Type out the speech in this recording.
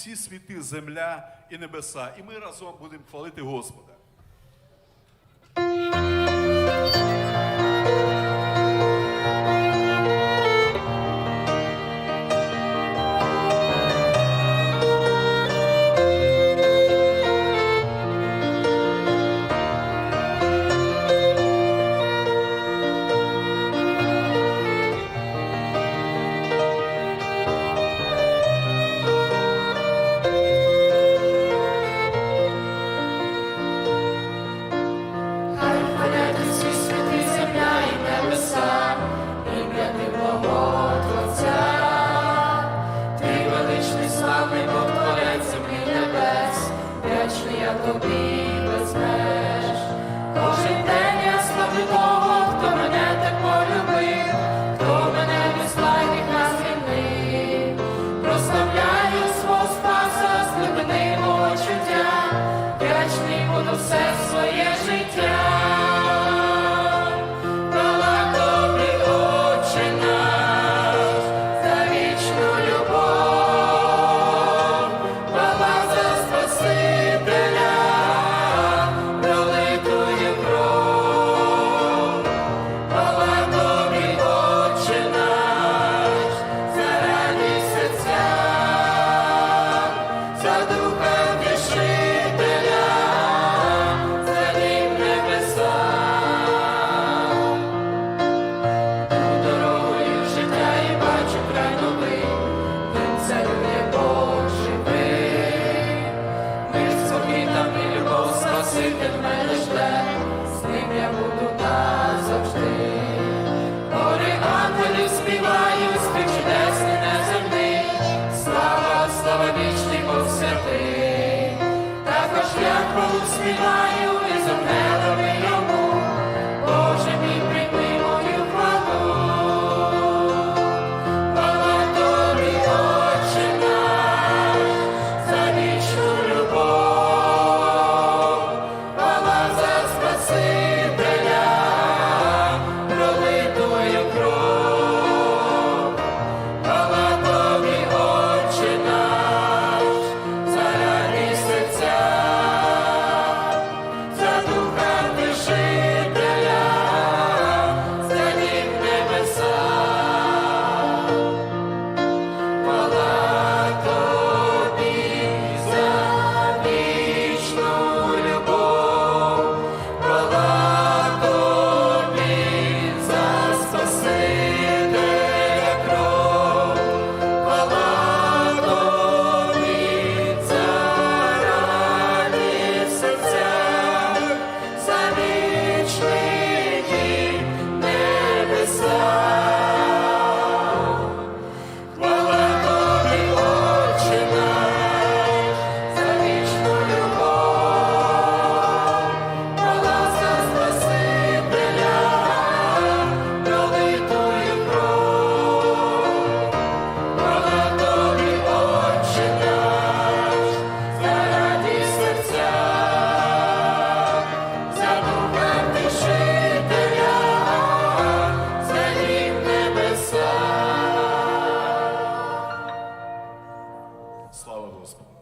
всі світи, земля і небеса. І ми разом будемо хвалити Господа. Тобі без. Кожен день я славлю того, хто мене так полюбив, хто мене без лайних нас. Прославляю свого спаса з глибини вдячний буду все своє життя. goes. gospel.